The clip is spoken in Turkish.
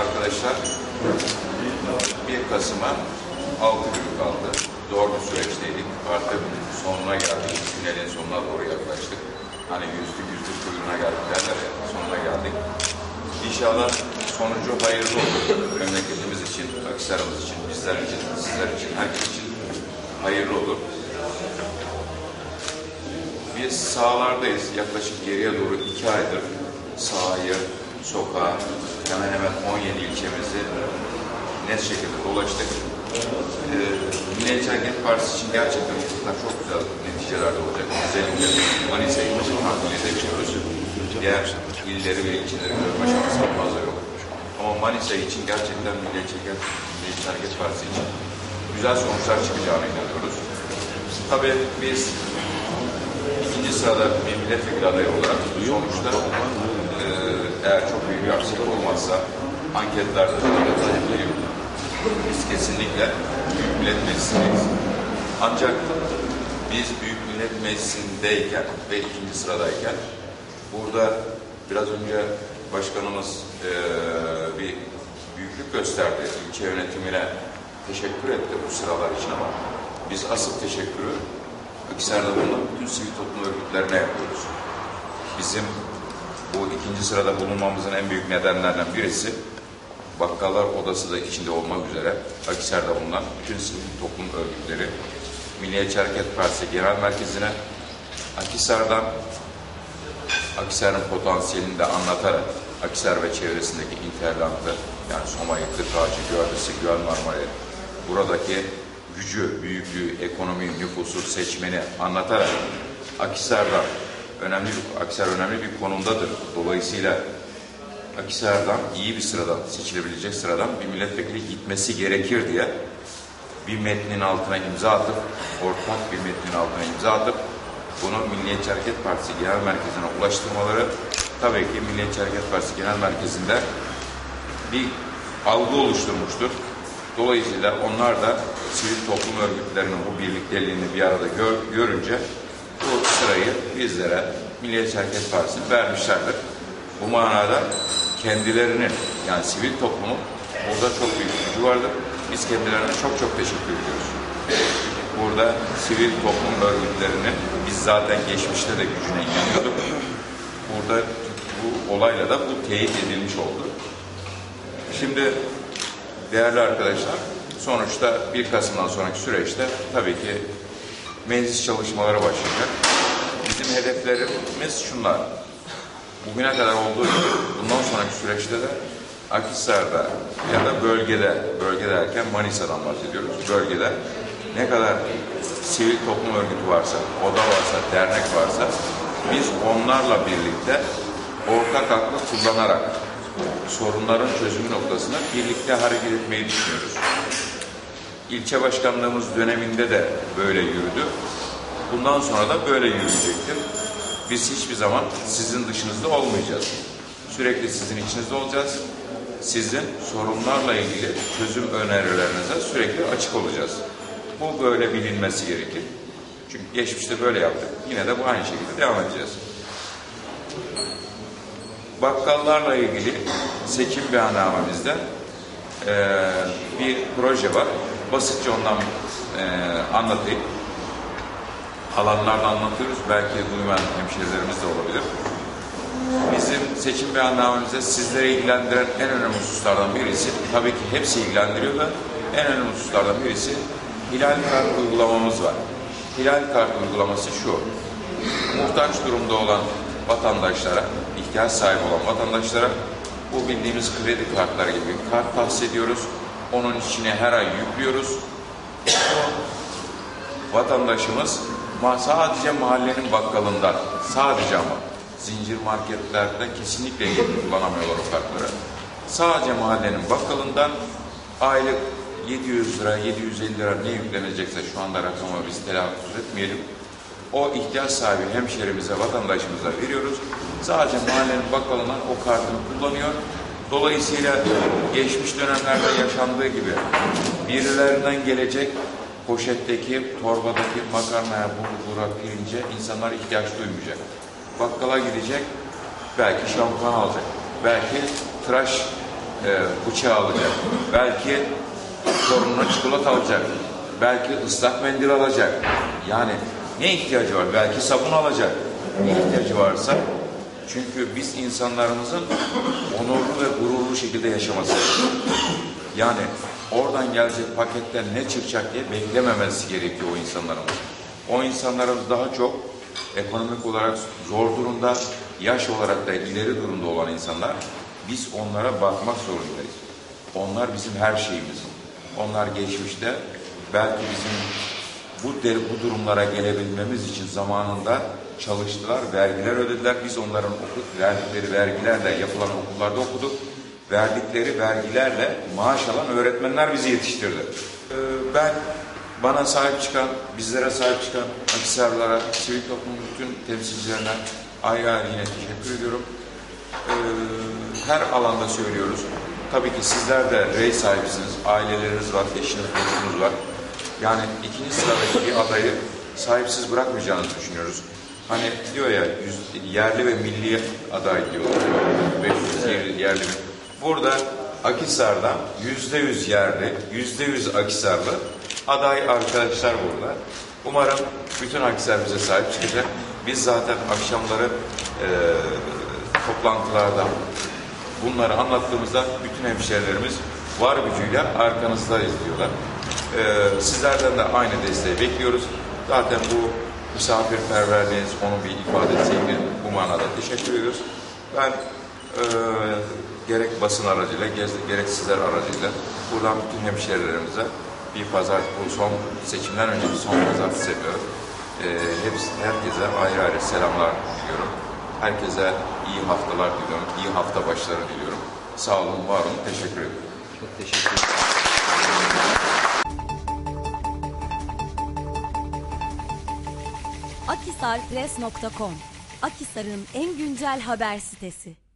arkadaşlar 1 Kasım'a 6 gün kaldı. Zor bir süreçteydik. Artık sonuna geldik. Tünelin sonuna doğru yaklaştık. Hani yüzlük yüzlük kuyruğuna geldik derler ya. Sonuna geldik. İnşallah sonucu hayırlı olur. Memleketimiz için, Akhisar'ımız için, bizler için, sizler için, herkes için hayırlı olur. Biz sahalardayız. Yaklaşık geriye doğru iki aydır sahayı, sokağa, hemen hemen 17 ilçemizi net şekilde dolaştık. Ee, Milliyetçi Hareket Partisi için gerçekten hukuklar çok güzel neticeler de olacak. Özellikle Manisa'yı takip ediyoruz. Diğer illeri ve ilçeleri görme şansı fazla yok. Ama Manisa için gerçekten Milliyetçi Hareket, Milliyetçi Hareket Partisi için güzel sonuçlar çıkacağına inanıyoruz. Tabii biz ikinci sırada bir milletvekili adayı olarak sonuçta eğer çok büyük bir aksilik olmazsa anketlerde tanıdığım biz kesinlikle Büyük Millet Meclisi'ndeyiz. Ancak biz Büyük Millet Meclisi'ndeyken ve ikinci sıradayken burada biraz önce başkanımız e, bir büyüklük gösterdi. ilçe yönetimine teşekkür etti bu sıralar için ama biz asıl teşekkürü Akhisar'da bulunan bütün sivil toplum örgütlerine yapıyoruz. Bizim bu ikinci sırada bulunmamızın en büyük nedenlerden birisi Bakkallar Odası da içinde olmak üzere Akhisar'da bulunan bütün sivil toplum örgütleri Milliyetçi Hareket Partisi Genel Merkezi'ne Akhisar'dan Akhisar'ın potansiyelini de anlatarak Akhisar ve çevresindeki interlantı yani Soma'yı, Kırkağaç'ı, Gördüsü, Göl Marmara'yı buradaki gücü, büyüklüğü, ekonomi, nüfusu, seçmeni anlatarak Akhisar'dan önemli bir, Akhisar önemli bir konumdadır. Dolayısıyla Akhisar'dan iyi bir sıradan, seçilebilecek sıradan bir milletvekili gitmesi gerekir diye bir metnin altına imza atıp, ortak bir metnin altına imza atıp bunu Milliyetçi Hareket Partisi Genel Merkezi'ne ulaştırmaları tabii ki Milliyetçi Hareket Partisi Genel Merkezi'nde bir algı oluşturmuştur. Dolayısıyla onlar da sivil toplum örgütlerinin bu birlikteliğini bir arada gör, görünce sırayı bizlere Milliyetçi Hareket Partisi'ne vermişlerdir. Bu manada kendilerinin yani sivil toplumun burada çok büyük gücü vardır. Biz kendilerine çok çok teşekkür ediyoruz. Burada sivil toplum örgütlerinin biz zaten geçmişte de gücüne inanıyorduk. Burada bu olayla da bu teyit edilmiş oldu. Şimdi değerli arkadaşlar sonuçta 1 Kasım'dan sonraki süreçte tabii ki meclis çalışmaları başlayacak. Bizim hedeflerimiz şunlar. Bugüne kadar olduğu gibi bundan sonraki süreçte de Akhisar'da ya da bölgede, bölge derken Manisa'dan bahsediyoruz. Bölgede ne kadar sivil toplum örgütü varsa, oda varsa, dernek varsa biz onlarla birlikte ortak aklı kullanarak sorunların çözümü noktasında birlikte hareket etmeyi düşünüyoruz. İlçe başkanlığımız döneminde de böyle yürüdü. Bundan sonra da böyle yürüyecektir. Biz hiçbir zaman sizin dışınızda olmayacağız. Sürekli sizin içinizde olacağız. Sizin sorunlarla ilgili çözüm önerilerinize sürekli açık olacağız. Bu böyle bilinmesi gerekir. Çünkü geçmişte böyle yaptık. Yine de bu aynı şekilde devam edeceğiz. Bakkallarla ilgili seçim beyanamemizde e, bir proje var. Basitçe ondan e, anlatayım. Alanlarda anlatıyoruz. Belki duymayan hemşehrilerimiz de olabilir. Bizim seçim beyannamemizde sizlere ilgilendiren en önemli hususlardan birisi, tabii ki hepsi ilgilendiriyor da en önemli hususlardan birisi hilal kart uygulamamız var. Hilal kart uygulaması şu, muhtaç durumda olan vatandaşlara, ihtiyaç sahibi olan vatandaşlara bu bildiğimiz kredi kartları gibi kart tahsis ediyoruz. Onun içine her ay yüklüyoruz. Vatandaşımız sadece mahallenin bakkalından, sadece ama zincir marketlerde kesinlikle kullanamıyorlar o kartları. Sadece mahallenin bakkalından aylık 700 lira, 750 lira ne yüklenecekse şu anda rakamı biz telaffuz etmeyelim. O ihtiyaç sahibi hemşerimize, vatandaşımıza veriyoruz. Sadece mahallenin bakkalından o kartını kullanıyor. Dolayısıyla geçmiş dönemlerde yaşandığı gibi birilerinden gelecek poşetteki, torbadaki makarnaya, bulgura, pirince insanlar ihtiyaç duymayacak. Bakkala gidecek, belki şampuan alacak, belki tıraş e, bıçağı alacak. Belki torununa çikolata alacak. Belki ıslak mendil alacak. Yani ne ihtiyacı var? Belki sabun alacak. Ne ihtiyacı varsa çünkü biz insanlarımızın onurlu ve gururlu şekilde yaşaması. Yani oradan gelecek paketten ne çıkacak diye beklememesi gerekiyor o insanlarımız. O insanlarımız daha çok ekonomik olarak zor durumda, yaş olarak da ileri durumda olan insanlar. Biz onlara bakmak zorundayız. Onlar bizim her şeyimiz. Onlar geçmişte belki bizim bu der, bu durumlara gelebilmemiz için zamanında çalıştılar, vergiler ödediler. Biz onların okut, verdikleri vergilerle yapılan okullarda okuduk. Verdikleri vergilerle maaş alan öğretmenler bizi yetiştirdi. Ee, ben bana sahip çıkan, bizlere sahip çıkan Akisarlara, sivil toplumun bütün temsilcilerine ayrı ayrı yine teşekkür ediyorum. Ee, her alanda söylüyoruz. Tabii ki sizler de rey sahibisiniz, aileleriniz var, eşiniz, dostunuz var. Yani ikinci sıradaki bir adayı sahipsiz bırakmayacağınızı düşünüyoruz. Hani diyor ya yüz- yerli ve milli aday diyorlar. 500 yerli, yerli mi? Burada Akisar'dan yüzde yüz yerli, yüzde yüz Akisarlı aday arkadaşlar burada. Umarım bütün Akisar bize sahip çıkacak. Biz zaten akşamları eee toplantılarda bunları anlattığımızda bütün hemşehrilerimiz var gücüyle arkanızdayız diyorlar. Ee, sizlerden de aynı desteği bekliyoruz. Zaten bu misafirperverliğiniz onun bir ifadesiydi. Bu manada teşekkür ediyoruz. Ben e, gerek basın aracıyla gerek- sizler aracıyla buradan bütün hemşehrilerimize bir pazar bu son seçimden önceki son pazartesi yapıyoruz. Ee, hepsi, herkese ayrı ayrı selamlar diliyorum. Herkese iyi haftalar diliyorum. iyi hafta başları diliyorum. Sağ olun, var olun. Teşekkür ederim. Çok teşekkür ederim. akisarpress.com Akisar'ın en güncel haber sitesi.